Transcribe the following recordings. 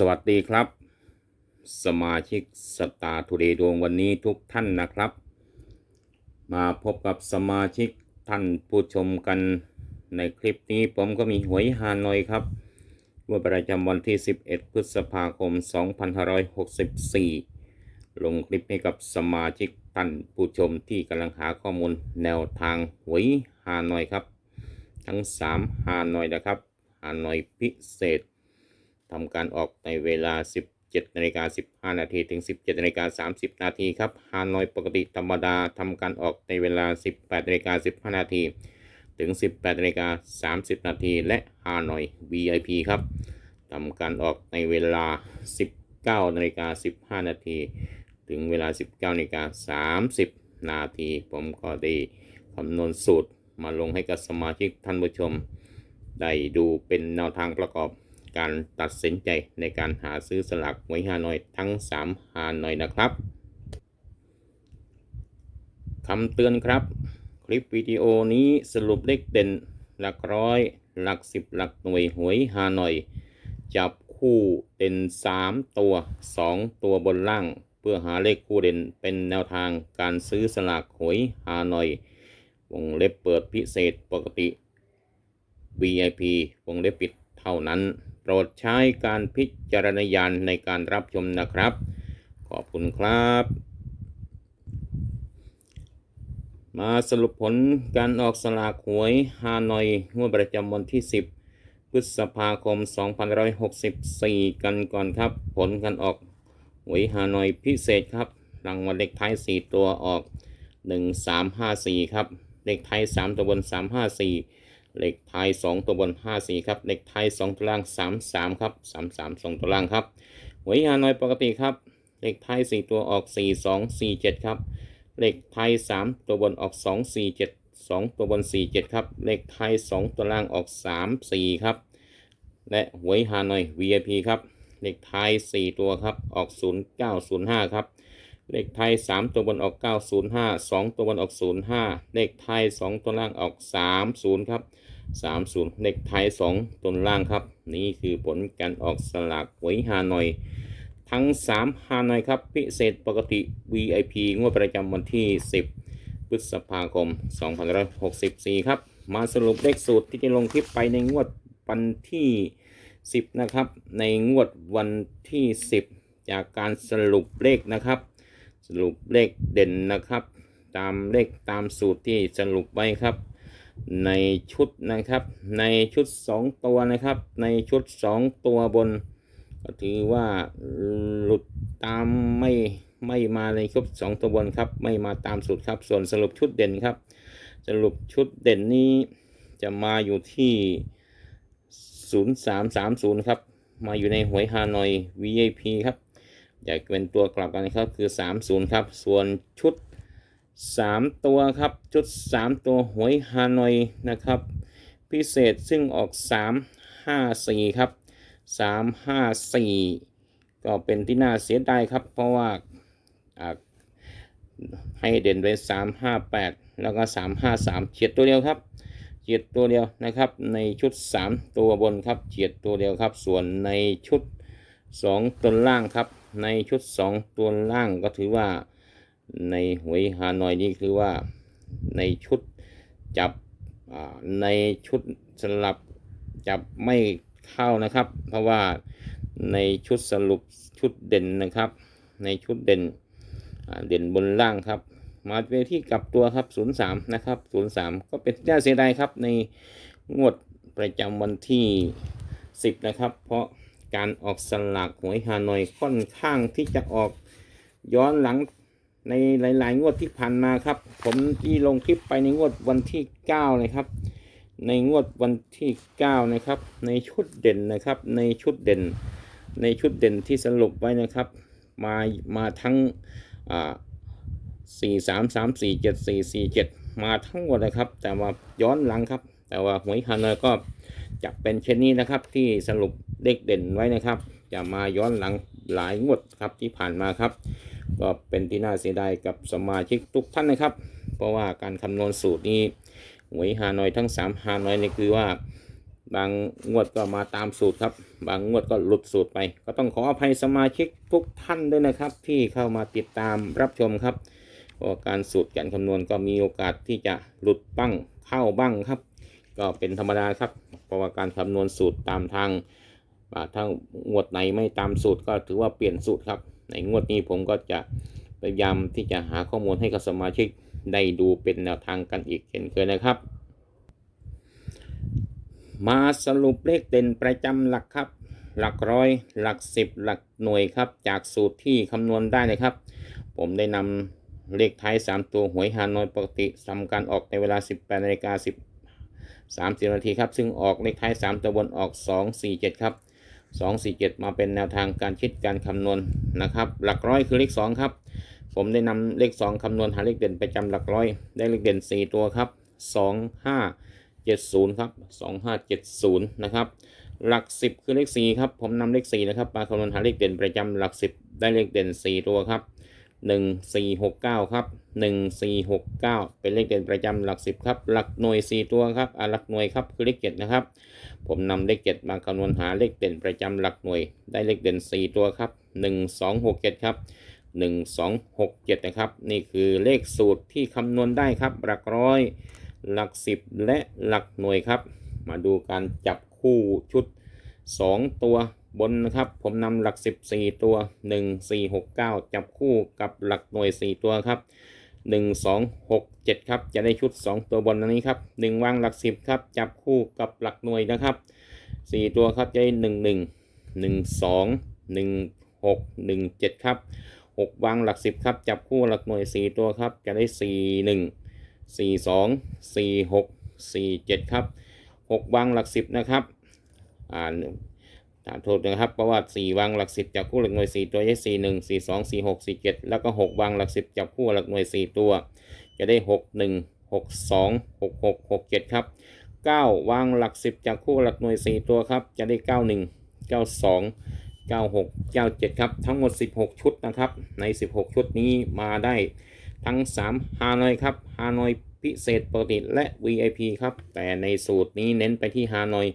สวัสดีครับ สมาชิกสตาร์ทูเดย์ดวงวันนี้ทุกท่านนะครับ มาพบกับสมาชิกท่านผู้ชมกันในคลิปนี้ผมก็มีหวยฮานอยครับว่าประจำวันที่ 11 พฤษภาคม 2564 ลงคลิปให้กับสมาชิกท่านผู้ชมที่กำลังหาข้อมูลแนวทางหวยฮานอยครับ ทั้ง 3 ฮานอยนะครับฮานอยพิเศษ ทำการออกในเวลา 17นาฬิกา15 นาทีถึง 17นาฬิกา30 นาทีครับฮานอยปกติธรรมดาทำการออกในเวลา 18นาฬิกา15 นาทีถึง 18นาฬิกา30 นาทีและฮานอย VIP ครับทำการออกในเวลา 19นาฬิกา15 นาทีถึงเวลา 19นาฬิกา30 นาที ผมก็ได้คำนวณสูตรมาลงให้กับสมาชิกท่านผู้ชม ได้ดูเป็นแนวทางประกอบ การตัดสินใจในการหาซื้อสลากหวยฮานอยทั้ง 3 ฮานอยนะครับคำเตือนครับ คลิปวิดีโอนี้สรุปเลขเด่น หลักร้อย หลักสิบหลักหน่วยหวยฮานอย จับคู่เด่น 3 ตัว 2 ตัวบนล่าง เพื่อหาเลขคู่เด่นเป็นแนวทางการซื้อสลากหวยฮานอยวงเล็บเปิดพิเศษปกติ VIP วงเล็บปิดเท่านั้น รดใช้การพิจารณญาณในการรับชมนะครับ ขอบคุณครับ มาสรุปผลการออกสลากหวยฮานอยงวดประจำวันที่ 10 พฤษภาคม 2564 กันก่อนครับ ผลการออกหวยฮานอยพิเศษครับรางวัลเลขท้าย 4 ตัวออก 1354 ครับ เลขท้าย 3 ตัวบน 354 เลขท้าย 2 ตัวบน 54 ครับ เลขท้าย 2 ตัวล่าง 33 ครับ 33 2 ตัวล่างครับหวยฮานอยปกติครับ เลขท้าย 4 ตัวออก 4247 ครับ เลขท้าย 3 ตัวบนออก 247 2 ตัวบน 47 ครับ เลขท้าย 2 ตัวล่างออก 34 ครับ และหวยฮานอย VIP ครับ เลขท้าย 4 ตัวครับ ออก 0905 ครับเลขไทย 3 ตัวบนออก 905 2 ตัวบนออก 05 เลขไทย 2 ตัวล่างออก 30 ครับ 30เลขไทย2ตัวล่างครับ นี่คือผลการออกสลากหวยฮานอย ทั้ง 3ฮานอยครับ พิเศษปกติ VIP งวดประจำวันที่ 10 พฤษภาคม2564 ครับ มาสรุปเลขสูตรที่จะลงคลิปไปในงวดวันที่ 10 นะครับ ในงวดวันที่ 10 จากการสรุปเลขนะครับ สรุปเลขเด่นนะครับ ตามเลขตามสูตรที่สรุปไว้ครับ ในชุดนะครับ ในชุด 2 ตัวนะครับ ในชุด 2 ตัวบน ก็ถือว่าหลุดตามไม่ไม่มาในชุด 2 ตัวบนครับ ไม่มาตามสูตรครับ ส่วนสรุปชุดเด่นครับ สรุปชุดเด่นนี้จะมาอยู่ที่ 0330 ครับ มาอยู่ในหวยฮานอย VIP ครับอยากเป็นตัวกลับกันนะครับคือ 30 ครับ ส่วนชุด 3ตัวครับ ชุด3ตัวหวยฮานอยนะครับ พิเศษซึ่งออก3 5 4ครับ3 5 4ก็เป็นที่น่าเสียดายครับ เพราะว่าให้เด่นไป3 5 8แล้วก็3 5 3เฉียดตัวเดียวครับเฉียดตัวเดียวนะครับ ในชุด3ตัวบนครับเฉียดตัวเดียวครับ ส่วนในชุด2ตัวล่างครับ ในชุด2ตัวล่างก็ถือว่า ในหวยฮานอยนี่คือว่าในชุดจับในชุดสลับจับไม่เข้านะครับ เพราะว่าในชุดสรุปชุดเด่นนะครับ ในชุดเด่นเด่นบนล่างครับมาไปที่กลับตัวครับ 03 นะครับ 03 ก็เป็นน่าเสียดายครับในงวดประจำวันที่ 10 นะครับ เพราะการออกสลากหวยฮานอยค่อนข้างที่จะออกย้อนหลัง ในหลาย ๆ งวดที่ผ่านมาครับ ผมที่ลงคลิปไปในงวดวันที่9นะครับ ในงวดวันที่9นะครับ ในชุดเด่นนะครับ ในชุดเด่น ในชุดเด่นที่สรุปไว้นะครับ มามาทั้งอ่าสี่สามสามสี่เจ็ดสี่สี่เจ็ดมาทั้งหมดนะครับ แต่ว่าย้อนหลังครับ แต่ว่าหวยฮานอยก็จะเป็นเช่นนี้นะครับ ที่สรุปเลขเด่นไว้นะครับ จะมาย้อนหลังหลายงวดครับที่ผ่านมาครับ ก็เป็นที่น่าเสียดายกับสมาชิกทุกท่านนะครับ เพราะว่าการคำนวณสูตรนี้หวยฮานอยทั้ง3ฮานอยนี่คือว่า บางงวดก็มาตามสูตรครับ บางงวดก็หลุดสูตรไป ก็ต้องขออภัยสมาชิกทุกท่านด้วยนะครับ ที่เข้ามาติดตามรับชมครับเพราะการสูตรการคำนวณก็มีโอกาสที่จะหลุดบ้างเข้าบ้างครับ ก็เป็นธรรมดาครับ เพราะว่าการคำนวณสูตรตามทางถ้างวดไหนไม่ตามสูตรก็ถือว่าเปลี่ยนสูตรครับ ในงวดนี้ผมก็จะพยายามที่จะหาข้อมูลให้กับสมาชิกได้ดูเป็นแนวทางกันอีกเช่นเคยนะครับ มาสรุปเลขเด่นประจำหลักครับ หลักร้อย หลักสิบหลักหน่วยครับ จากสูตรที่คำนวณได้เลยครับ ผมได้นำเลขท้าย 3 ตัวหวยฮานอยปกติทำการออกในเวลา 18นาฬิกา10 30นาทีครับ ซึ่งออกเลขท้าย 3 ตัวบนออก 2 4 7 ครับ 2 4 7 มาเป็นแนวทางการคิดการคำนวณนะครับ หลักร้อยคือเลข 2 ครับ ผมได้นำเลข 2คำนวณหาเลขเด่นประจำหลักร้อย ได้เลขเด่น 4 ตัวครับ 2 5 70 ครับ 2570 นะครับ หลัก 10 คือเลข 4 ครับ ผมนำเลข 4 นะครับมาคำนวณหาเลขเด่นประจำหลัก 10 ได้เลขเด่น 4 ตัวครับ 1469 ครับ 1469 เป็นเลขเด่นประจำหลัก 10 ครับ หลักหน่วย 4 ตัวครับอ่าหลักหน่วยครับคือเลข7นะครับ ผมนำเลข7มาคำนวณหาเลขเด่นประจำหลักหน่วย ได้เลขเด่น 4 ตัวครับ 1267 ครับ 1267 นะครับ นี่คือเลขสูตรที่คำนวณได้ครับ หลักร้อย หลัก 10 และหลักหน่วยครับ มาดูการจับคู่ชุด 2 ตัว บนนะครับผมนำหลัก 14 ตัว 1 4 6 9 จับคู่กับหลักหน่วย 4 ตัวครับ 1 2 6 7 ครับ จะได้ชุด 2 ตัวบนนนี้ครับ 1 วางหลัก 10 ครับ จับคู่กับหลักหน่วยนะครับ 4 ตัวครับจะได้ 1 1 1 2 1 6 1 7 ครับ 6 วางหลัก 10 ครับ จับคู่หลักหน่วย 4 ตัวครับ จะได้ 4 1สี่สองสี่หกสี่เจ็ดครับหกวางหลักสิบนะครับอ่าน ถามโทษนะครับเพราะว่าสี่วางหลักสิบจับคู่หลักหน่วยสี่ตัวได้สี่หนึ่งสี่สองสี่หกสี่เจ็ดแล้วก็หกวางหลักสิบจับคู่หลักหน่วยสี่ตัว จะได้หกหนึ่งหกสองหกหกหกเจ็ดครับเก้าวางหลักสิบจับคู่หลักหน่วยสี่ตัวครับ จะได้เก้าหนึ่งเก้าสองเก้าหกเก้าเจ็ดครับ ทั้งหมดสิบหกชุดนะครับ ในสิบหกชุดนี้มาได้ทั้ง3ฮานอยครับฮานอยพิเศษปกติและ VIP ครับ แต่ในสูตรนี้เน้นไปที่ฮานอย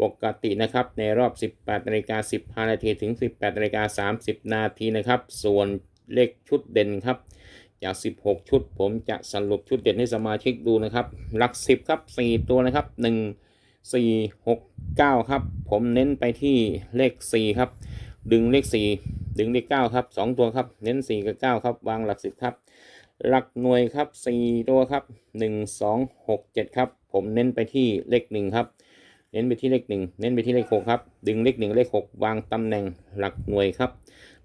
ปกตินะครับในรอบ 18นาฬิกา15 นาทีถึง 18นาฬิกา30 นาทีนะครับ ส่วนเลขชุดเด่นครับ จาก 16 ชุด ผมจะสรุปชุดเด่นให้สมาชิกดูนะครับหลัก 10 ครับ 4 ตัวนะครับ 1 4 6 9 ครับ ผมเน้นไปที่เลข 4 ครับ ดึงเลข 4 ดึงเลข 9 ครับ 2 ตัวครับ เน้น 4 กับ 9 ครับ วางหลัก 10 ครับ หลักหน่วยครับ 4 ตัวครับ 1 2 6 7 ครับ ผมเน้นไปที่เลข 1 ครับ น้นไปที่เลข1เน้นไปที่เลข6ครับ ดึงเลข1เลข6วางตำแหน่งหลักหน่วยครับ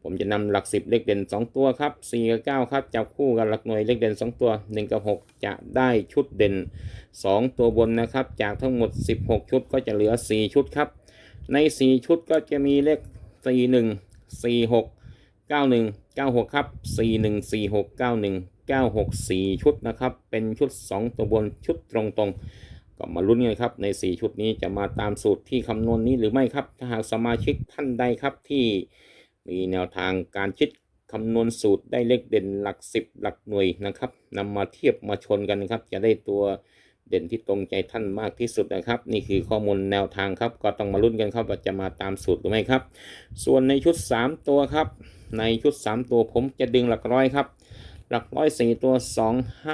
ผมจะนำหลัก10เลขเด่น 2 ตัวครับ4กับ9ครับจับคู่กับหลักหน่วยเลขเด่น 2 ตัว 1 กับ 6 จะได้ชุดเด่น 2 ตัวบนนะครับ จากทั้งหมด 16 ชุดก็จะเหลือ 4 ชุดครับ ใน 4 ชุดก็จะมีเลข 41 46 91 96 ครับ 41 46 91 96 4 ชุดนะครับ เป็นชุด 2 ตัวบนชุดตรงๆ ก็มาลุ้นกันครับใน 4 ชุดนี้จะมาตามสูตรที่คำนวณนี้หรือไม่ครับ ถ้าหากสมาชิกท่านใดครับที่มีแนวทางการคิดคำนวณสูตรได้เลขเด่นหลัก 10 หลักหน่วยนะครับนำมาเทียบมาชนกันนะครับ จะได้ตัวเด่นที่ตรงใจท่านมากที่สุดนะครับ นี่คือข้อมูลแนวทางครับ ก็ต้องมาลุ้นกันครับว่าจะมาตามสูตรหรือไม่ครับ ส่วนในชุด 3 ตัวครับ ในชุด 3 ตัวผมจะดึงหลักร้อยครับ หลักร้อยสี่ตัว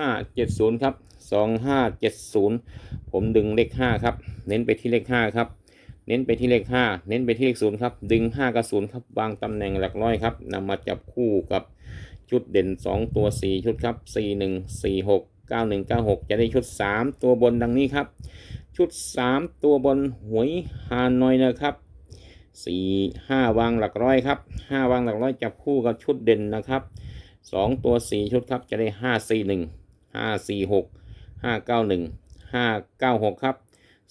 2570 ครับ 2570ผมดึงเลข5ครับ เน้นไปที่เลข5ครับ เน้นไปที่เลข5เน้นไปที่เลข0ครับ ดึง5กับ0ครับ วางตำแหน่งหลักร้อยครับนำมาจับคู่กับชุดเด่น2ตัว4ชุดครับ41 46 91 96จะได้ชุด3ตัวบนดังนี้ครับ ชุด3ตัวบนหวยฮานอยนะครับสี่ห้าวางหลักร้อยครับห้าวางหลักร้อยจับคู่กับชุดเด่นนะครับสองตัวสี่ชุดครับจะได้ห้าสี่หนึ่งห้าสี่หก ห้าเก้าหนึ่งห้าเก้าหกครับ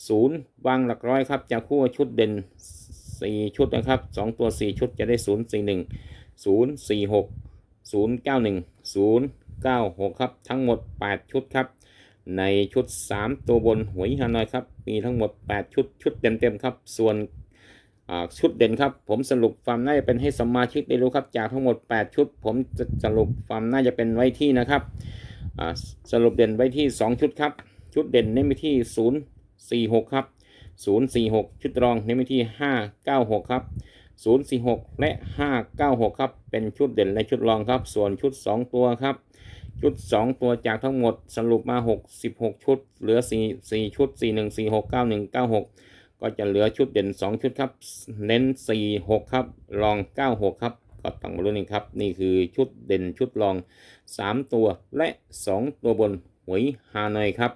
ศูนย์วางหลักร้อยครับจับคู่ชุดเด่นสี่ชุดนะครับสองตัวสี่ชุดจะได้ศูนย์สี่หนึ่งศูนย์สี่หกศูนย์เก้าหนึ่งศูนย์เก้าหกครับ ทั้งหมดแปดชุดครับ ในชุด 3 ตัวบนหวยฮานอยครับ มีทั้งหมด 8 ชุด ชุดเต็มๆครับ ส่วนชุดเด่นครับ ผมสรุปความน่าจะเป็นให้สมาชิกได้รู้ครับ จากทั้งหมด 8 ชุด ผมจะสรุปความน่าจะเป็นไว้ที่นะครับ สรุปเด่นไว้ที่ 2 ชุดครับ ชุดเด่นเน้นไปที่ 0 4 6 ครับ 046 ชุดรองเน้นไปที่ 596 ครับ 046 และ 596 ครับ เป็นชุดเด่นและชุดรองครับ ส่วนชุด 2 ตัวครับ ชุด 2 ตัวจากทั้งหมดสรุปมา 66 ชุด เหลือ 4 4 ชุด 41 46 91 96 ก็จะเหลือชุดเด่น 2 ชุดครับ เน้น 46 ครับ รอง 96 ครับ ก็ต้องมาลุ้นกันครับ นี่คือชุดเด่นชุดรอง 3 ตัวและ 2 ตัวบนหวยฮานอยครับ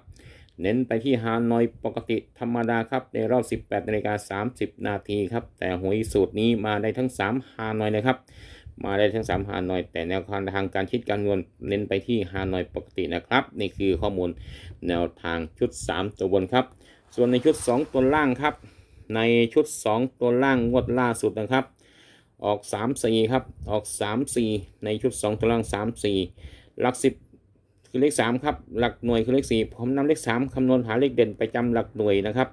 เน้นไปที่ฮานอยปกติธรรมดาครับ ในรอบ 18นาฬิกา30 นาทีครับ แต่หวยสูตรนี้มาได้ทั้ง 3 ฮานอยนะครับ มาได้ทั้ง 3 ฮานอย แต่แนวทางการคิดการเงินเน้นไปที่ฮานอยปกตินะครับ นี่คือข้อมูลแนวทางชุด 3 ตัวบนครับ ส่วนในชุด 2 ตัวล่างครับในชุด 2 ตัวล่างงวดล่าสุดนะครับ ออก 3 4 ครับ ออก 3 4 ในชุด 2ตัวล่าง 3 4 หลัก 10 คือเลข 3 ครับ หลักหน่วยคือเลข 4 ผมนำเลข 3 คำนวณหาเลขเด่นประจำหลักหน่วยนะครับ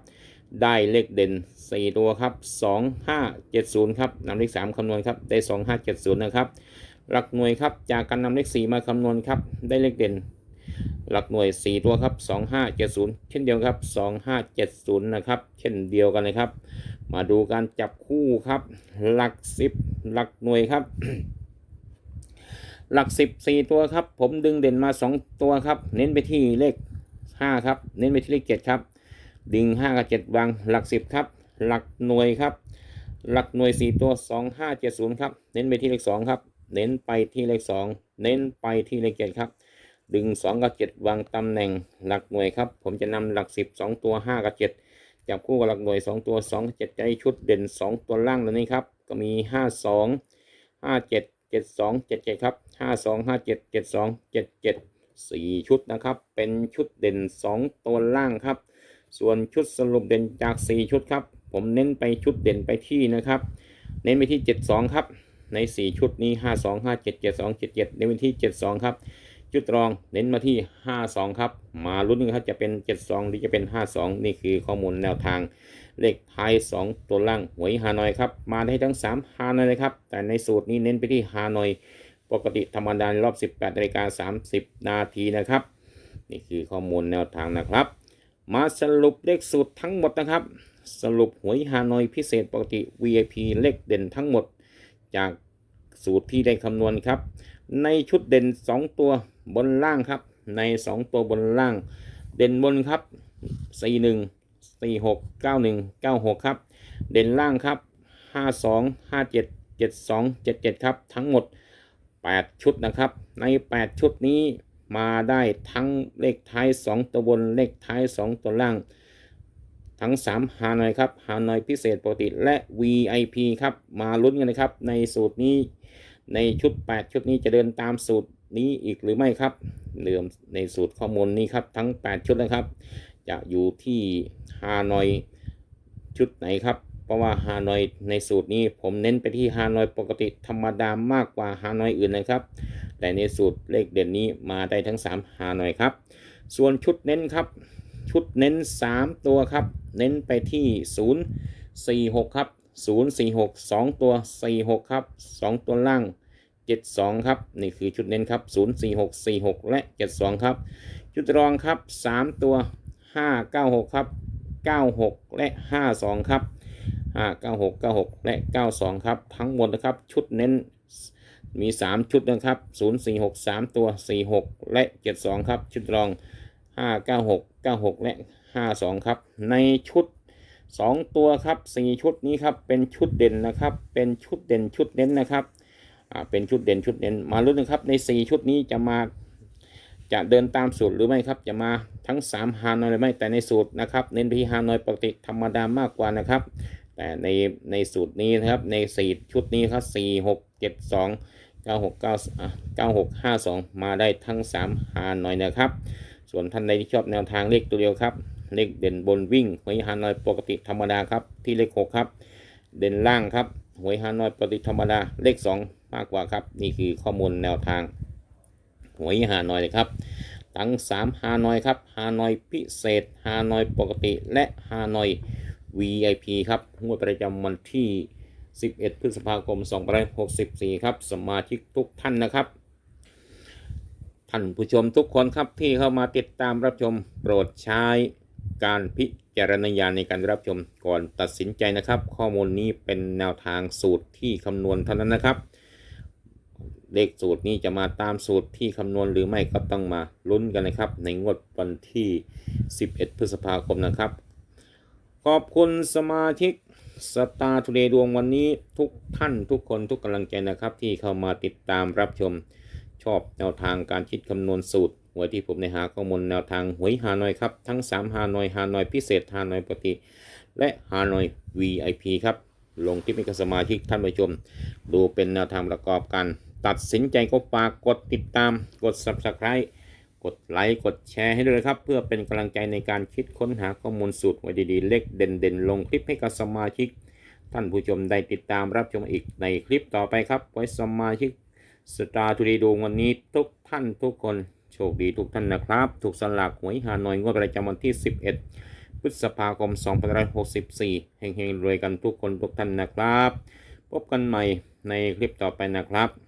ได้เลขเด่น 4 ตัวครับ 2 5 7 0 ครับนำเลข 3 คำนวณครับ ได้ 2 5 7 0 นะครับ หลักหน่วยครับ จากการนำเลข 4 มาคำนวณครับ ได้เลขเด่น หลักหน่วย 4 ตัวครับ 2570 เช่นเดียวครับ 2570 นะครับ เช่นเดียวกันเลยครับ มาดูการจับคู่ครับ หลัก10หลักหน่วยครับ หลัก10 4ตัวครับ ผมดึงเด่นมา2ตัวครับ เน้นไปที่เลข5ครับ เน้นไปที่เลข7ครับ ดึง5กับ7วางหลัก10ครับ หลักหน่วยครับ หลักหน่วย4ตัว2570ครับ เน้นไปที่เลข2ครับ เน้นไปที่เลข2เน้นไปที่เลข7ครับดึง 2 กับ 7 วางตำแหน่งหลักหน่วยครับ ผมจะนำหลัก 10 2 ตัว 5 กับ 7 จับคู่กับหลักหน่วย 2 ตัว 2 7ใจชุดเด่น 2 ตัวล่างตัวนี้ครับ ก็มี 5 2 5 7 7 2 7 7ครับ 5 2 5 7 7 2 7 7 4 ชุดนะครับ เป็นชุดเด่น 2 ตัวล่างครับ ส่วนชุดสรุปเด่นจาก 4 ชุดครับ ผมเน้นไปชุดเด่นไปที่นะครับ เน้นไปที่ 72 ครับ ใน 4 ชุดนี้ 5 2 5 7 7 2 7 7เน้นไปที่ 72 ครับ จุดรองเน้นมาที่ 52 ครับ มาลุ้นกันครับจะเป็น 72 หรือจะเป็น 52 นี่คือข้อมูลแนวทาง เลขท้าย 2 ตัวล่างหวยฮานอยครับ มาได้ทั้ง 3 ฮานอยเลยครับ แต่ในสูตรนี้เน้นไปที่ฮานอย ปกติธรรมดาในรอบ 18นาฬิกา30 นาทีนะครับ นี่คือข้อมูลแนวทางนะครับ มาสรุปเลขสูตรทั้งหมดนะครับ สรุปหวยฮานอยพิเศษปกติ VIP เลขเด่นทั้งหมด จากสูตรที่ได้คำนวณครับ ในชุดเด่น 2 ตัวบนล่างครับ ใน 2 ตัวบนล่าง เด่นบนครับ 41 46 91 96 ครับ เด่นล่างครับ 52 57 72 77 ครับ ทั้งหมด 8 ชุดนะครับ ใน 8 ชุดนี้มาได้ทั้งเลขท้าย 2 ตัวบนเลขท้าย 2 ตัวล่าง ทั้ง3ฮานอยครับฮานอยพิเศษปกติและ VIP ครับ มาลุ้นกันนะครับ ในสูตรนี้ ในชุด 8 ชุดนี้จะเดินตามสูตรนี้อีกหรือไม่ครับเริ่มในสูตรข้อมูลนี้ครับทั้ง 8 ชุดนะครับ จะอยู่ที่ฮานอยชุดไหนครับ เพราะว่าฮานอยในสูตรนี้ผมเน้นไปที่ฮานอยปกติธรรมดามากกว่าฮานอยอื่นนะครับ แต่ในสูตรเลขเด่นนี้มาได้ทั้ง 3ฮานอยครับ ส่วนชุดเน้นครับ ชุดเน้น 3 ตัวครับ เน้นไปที่ 0 4 6 ครับ 0 4 6 2 ตัว 4 6 ครับ 2 ตัวล่าง 72 ครับ นี่คือชุดเน้นครับ 0 4 6 4 6 และ 72 ครับ ชุดรองครับ 3 ตัว 5 9 6 ครับ 96 และ 52 ครับ 5 9 6 9 6 และ 92 ครับ ทั้งหมดนะครับ ชุดเน้นมี 3 ชุดนะครับ 0 4 6 3 ตัว 4 6 และ 72 ครับ ชุดรอง 5 9 6 9 6 และ 52 ครับ ในชุด 2 ตัวครับ 4 ชุดนี้ครับ เป็นชุดเด่นนะครับ เป็นชุดเด่นชุดเน้นนะครับ เป็นชุดเด่นชุดเน้นมาลุ้นนะครับใน 4 ชุดนี้จะมาจะเดินตามสูตรหรือไม่ครับ จะมาทั้ง 3 ฮานอยหรือไม่แต่ในสูตรนะครับ เน้นไปที่ฮานอยปกติธรรมดามากกว่านะครับ แต่ในในสูตรนี้นะครับใน 4 ชุดนี้ครับ4 6 7 2 9 6 9อะ9 6 5 2 มาได้ทั้ง 3 ฮานอยนะครับ ส่วนท่านใดที่ชอบแนวทางเลขตัวเดียวครับ เลขเด่นบนวิ่งหวยฮานอยปกติธรรมดาครับที่เลข 6 ครับ เด่นล่างครับหวยฮานอยปกติธรรมดาเลข 2 มากกว่าครับ นี่คือข้อมูลแนวทางหวยฮานอยเลยครับทั้ง3ฮานอยครับฮานอยพิเศษฮานอยปกติและฮานอย VIP ครับงวดประจำวันที่ 11 พฤษภาคม 2564 ครับ สมาชิกทุกท่านนะครับ ท่านผู้ชมทุกคนครับที่เข้ามาติดตามรับชมโปรดใช้การพิจารณญาณในการรับชมก่อนตัดสินใจนะครับ ข้อมูลนี้เป็นแนวทางสูตรที่คำนวณเท่านั้นนะครับ เลขสูตรนี้จะมาตามสูตรที่คำนวณหรือไม่ก็ต้องมาลุ้นกันนะครับ ในงวดวันที่ 11 พฤษภาคมนะครับ ขอบคุณสมาชิกสตาร์ทูเดย์ดวงวันนี้ทุกท่านทุกคนทุกกำลังใจนะครับ ที่เข้ามาติดตามรับชม ชอบแนวทางการคิดคำนวณสูตรหวยที่ผมได้หาข้อมูลแนวทางหวยฮานอยครับ ทั้ง 3 ฮานอยฮานอยพิเศษฮานอยปกติ และฮานอย VIP ครับ ลงที่เป็นสมาชิกท่านผู้ชม ดูเป็นแนวทางประกอบกัน ตัดสินใจก็ฝากกดติดตาม กด Subscribe กดไลค์ กดแชร์ให้ด้วยนะครับ เพื่อเป็นกำลังใจในการคิดค้นหาข้อมูลสูตรไว้ดีๆ เล็กเด่นๆ ลงคลิปให้กับสมาชิก ท่านผู้ชมได้ติดตามรับชมอีกในคลิปต่อไปครับ ไว้สมาชิกสตาร์ทูดีดวงวันนี้ทุกท่านทุกคนโชคดีทุกท่านนะครับ ถูกสลากหวยฮานอยงวดประจำวันที่ 11 พฤษภาคม 2564เฮงๆรวยกันทุกคนทุกท่านนะครับ พบกันใหม่ในคลิปต่อไปนะครับ